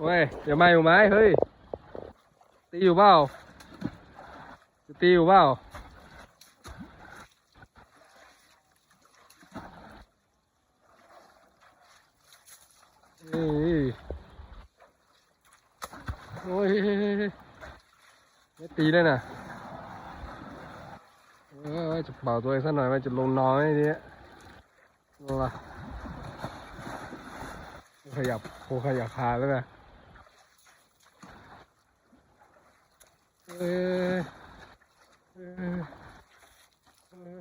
เว้ยอย่ามาอยู่ไหมเฮ้ย ตีอยู่เปล่าจะตีอยู่เปล่าเอ้ยโอ้ยไม่ตีเลยนะเออจะเป่าตัวเองสักหน่อยว่าจะลงนอนไหมทีเนี้ยลงละขยับโคขยับพาแล้วนะ เออเออเออ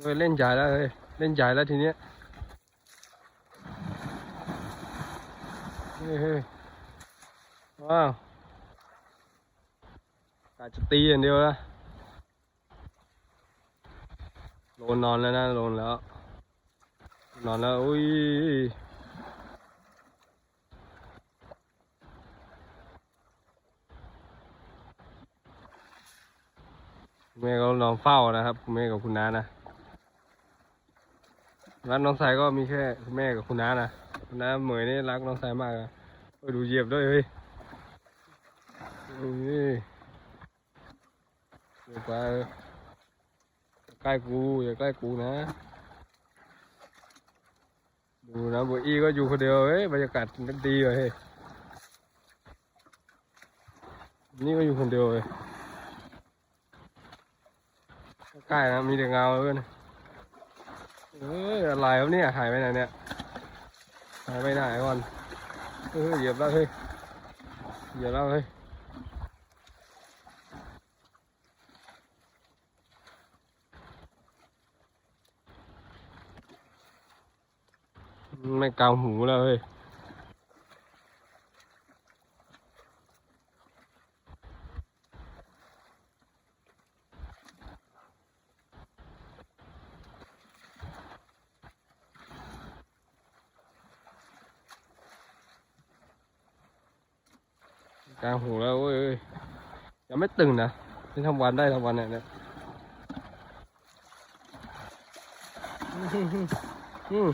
เฮ้ยเล่นใหญ่แล้วเฮ้ยเล่นใหญ่แล้วทีเนี้ยเฮ้ยเฮ้ยว้าวกาจะตีอย่างเดียวละ ลงนอนแล้วนะลงแล้ว นอนแล้วอุ้ยแม่ก็นอนเฝ้านะครับคุณแม่กับคุณน้านะรักน้องสายก็มีแค่คุณแม่กับคุณน้านะคุณน้าเหมยนี่รักน้องสายมากอะโอ้ดูเหยียบด้วยเฮ้ยอุ้ยเดี๋ยวไป ใกล้กูอย่าใกล้กูนะ ดูนะบัวอี้ก็อยู่คนเดียวเฮ้ยบรรยากาศมันดีเลยนี่ก็อยู่คนเดียวเลยใกล้นะมีแต่เงาเลยนะเอ้ยอะไรครับเนี่ยหายไปไหนเนี่ยหายไปไหนก่อนเออเหยียบแล้วเฮ้ยเหยียบแล้วเฮ้ย ไม่เกาหูแล้วเฮ้ยกลางหูแล้วเว้ยยังไม่ตึงนะนี่ทำวันได้ทำวันเนี่ยเนี่ยอืม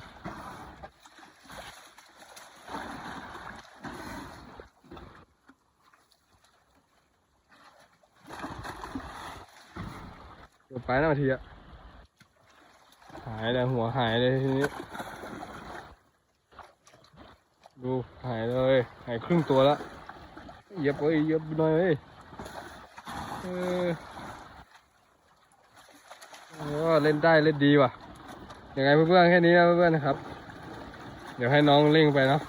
เดี๋ยว ไปนะทีอะหายเลยหัวหายเลยทีนี้ ดูหายเลยหายครึ่งตัวแล้วเยียบเอ้ยเยียบหน่อยเอ้ยเออเล่นได้เล่นดีว่ะยังไงเพื่อนๆแค่นี้นะเพื่อนๆนะครับ เดี๋ยวให้น้องเล่งไปเนาะ